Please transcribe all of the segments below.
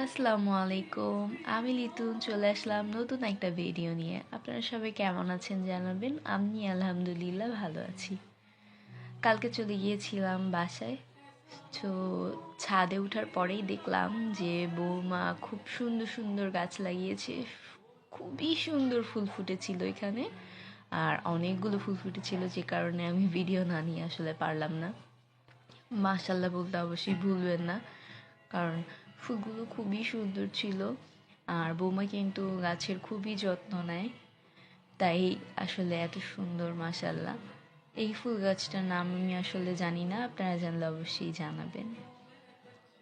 আসসালামু আলাইকুম আমি লিতুন চলে আসলাম নতুন একটা ভিডিও নিয়ে। আপনারা সবাই কেমন আছেন জানাবেন? আমি আলহামদুলিল্লাহ ভালো আছি। কালকে চলে গিয়েছিলাম বাসায়। তো ছাদে ওঠার পরেই দেখলাম যে বৌমা খুব সুন্দর সুন্দর গাছ লাগিয়েছে। খুবই সুন্দর ফুল ফুটেছিল এখানে। আর অনেকগুলো ফুল ফুটেছিল যে কারণে আমি ভিডিও না নিয়ে আসলে পারলাম না। মাশাল্লাহ বলতে অবশ্যই ভুলবেন না। কারণ ফুলগুলো খুবই সুন্দর ছিল। আর বৌমা কিন্তু গাছের খুবই যত্ন নেয়। তাই আসলে এত সুন্দর মাসাল্লাহ এই ফুল গাছটার নাম আমি আসলে জানি না, আপনারা জানলে অবশ্যই জানাবেন।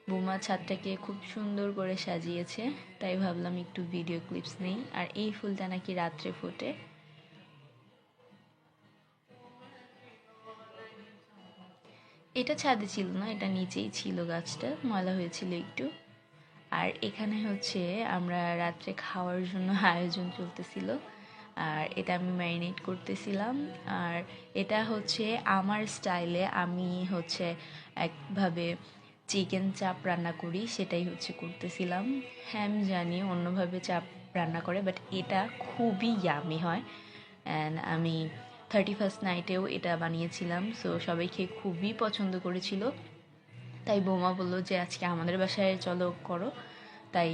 বৌমা ছাদটাকে খুব সুন্দর করে সাজিয়েছে, তাই ভাবলাম একটু ভিডিও ক্লিপস নেই। আর এই ফুলটা নাকি রাত্রে ফোটে। এটা ছাদে ছিল না, এটা নিচেই ছিল গাছটা ময়লা হয়েছিল একটু। আর এখানে হচ্ছে আমরা রাত্রে খাওয়ার জন্য আয়োজন চলতেছিল। আর এটা আমি ম্যারিনেট করতেছিলাম। আর এটা হচ্ছে আমার স্টাইলে আমি হচ্ছে একভাবে চিকেন চাপ রান্না করি, সেটাই হচ্ছে করতেছিলাম। হ্যাঁ আমি জানি অন্যভাবে চাপ রান্না করে বাট এটা খুবই ইয়ামি হয়। অ্যান্ড আমি থার্টি ফার্স্ট নাইটেও এটা বানিয়েছিলাম। সো সবাই খেয়ে খুবই পছন্দ করেছিল। তাই বৌমা বলল যে, আজকে আমাদের বাসায় চলো, করো। তাই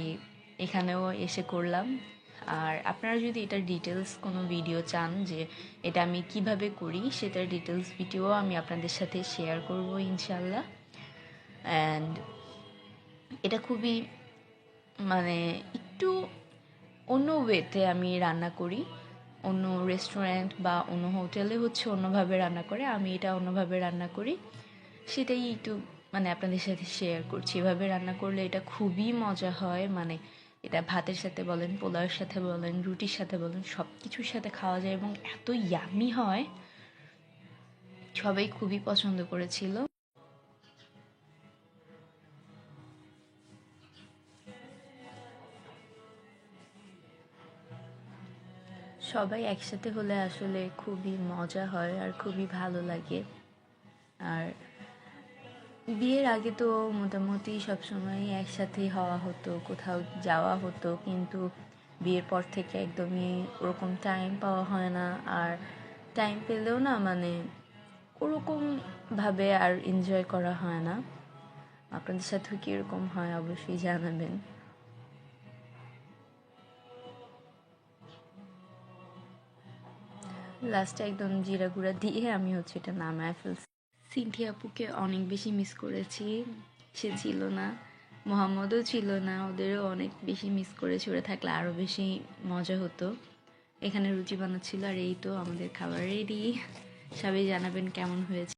এখানেও এসে করলাম। আর আপনারা যদি এটার ডিটেলস কোনো ভিডিও চান যে, এটা আমি কীভাবে করি? সেটার ডিটেলস ভিডিও আমি আপনাদের সাথে শেয়ার করব ইনশাল্লাহ অ্যান্ড এটা খুবই মানে একটু অন্য ওয়েতে আমি রান্না করি। অন্য রেস্টুরেন্ট বা অন্য হোটেলে হচ্ছে অন্যভাবে রান্না করে। আমি এটা অন্যভাবে রান্না করি। সেটাই একটু মানে আপনাদের সাথে শেয়ার করছি। এভাবে রান্না করলে এটা খুবই মজা হয়। মানে এটা ভাতের সাথে বলেন, পোলাওয়ের সাথে বলেন, রুটির সাথে বলেন সব কিছুর সাথে খাওয়া যায় এবং এত ইয়ামি হয়। সবাই খুবই পছন্দ করেছিল। সবাই একসাথে হলে আসলে খুবই মজা হয় আর খুবই ভালো লাগে। আর বিয়ের আগে তো মোটামুটি সবসময় একসাথেই হওয়া হতো, কোথাও যাওয়া হতো, কিন্তু বিয়ের পর থেকে একদমই ওরকম টাইম পাওয়া হয় না। আর টাইম পেলেও না মানে ওরকমভাবে আর এনজয় করা হয় না। আপনাদের সাথেও কীরকম হয় অবশ্যই জানাবেন। লাস্টে একদম জিরা গুঁড়া দিয়ে আমি হচ্ছে এটা নামায় ফেলছি। সিনথি আপুকে অনেক বেশি মিস করেছি। সে ছিল না। মোহাম্মদও ছিল না। ওদেরও অনেক বেশি মিস করেছি। ওরা থাকলে আরও বেশি মজা হতো। এখানে রুচি বানাচ্ছিল আর এই তো আমাদের খাবার রেডি সবাই জানাবেন কেমন হয়েছে।